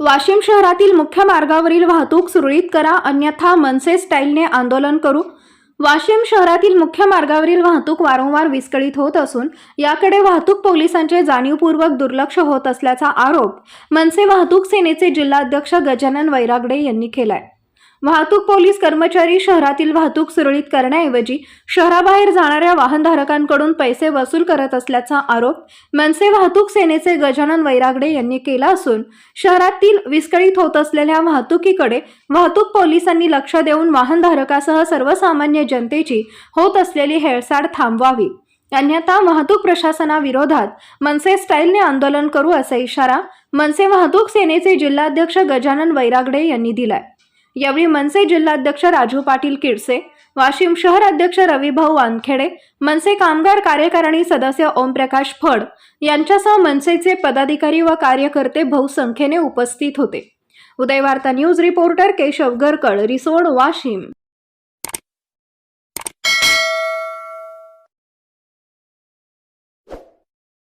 वाशिम शहरातील मुख्य मार्गावरील वाहतूक सुरळीत करा अन्यथा मनसे स्टाईलने आंदोलन करू. वाशिम शहरातील मुख्य मार्गावरील वाहतूक वारंवार विस्कळीत होत असून याकडे वाहतूक पोलिसांचे जाणीवपूर्वक दुर्लक्ष होत असल्याचा आरोप मनसे वाहतूक सेनेचे जिल्हाध्यक्ष गजानन वैरागडे यांनी केलाय. वाहतूक पोलीस कर्मचारी शहरातील वाहतूक सुरळीत करण्याऐवजी शहराबाहेर जाणाऱ्या वाहनधारकांकडून पैसे वसूल करत असल्याचा आरोप मनसे वाहतूक सेनेचे गजानन वैरागडे यांनी केला असून शहरातील विस्कळीत होत असलेल्या वाहतुकीकडे वाहतूक पोलिसांनी लक्ष देऊन वाहनधारकासह सर्वसामान्य जनतेची होत असलेली हेळसाड थांबवावी. अन्यथा वाहतूक प्रशासनाविरोधात मनसे स्टाईलने आंदोलन करू असा इशारा मनसे वाहतूक सेनेचे जिल्हाध्यक्ष गजानन वैरागडे यांनी दिलाय. यावेळी मनसे जिल्हाध्यक्ष राजू पाटील किडसे वाशिम शहर अध्यक्ष रविभाऊ वानखेडे मनसे कामगार कार्यकारिणी सदस्य ओमप्रकाश फड यांच्यासह मनसेचे पदाधिकारी व कार्यकर्ते बहुसंख्येने उपस्थित होते. Udayvarta news reporter Keshav Garkad Risod Washim.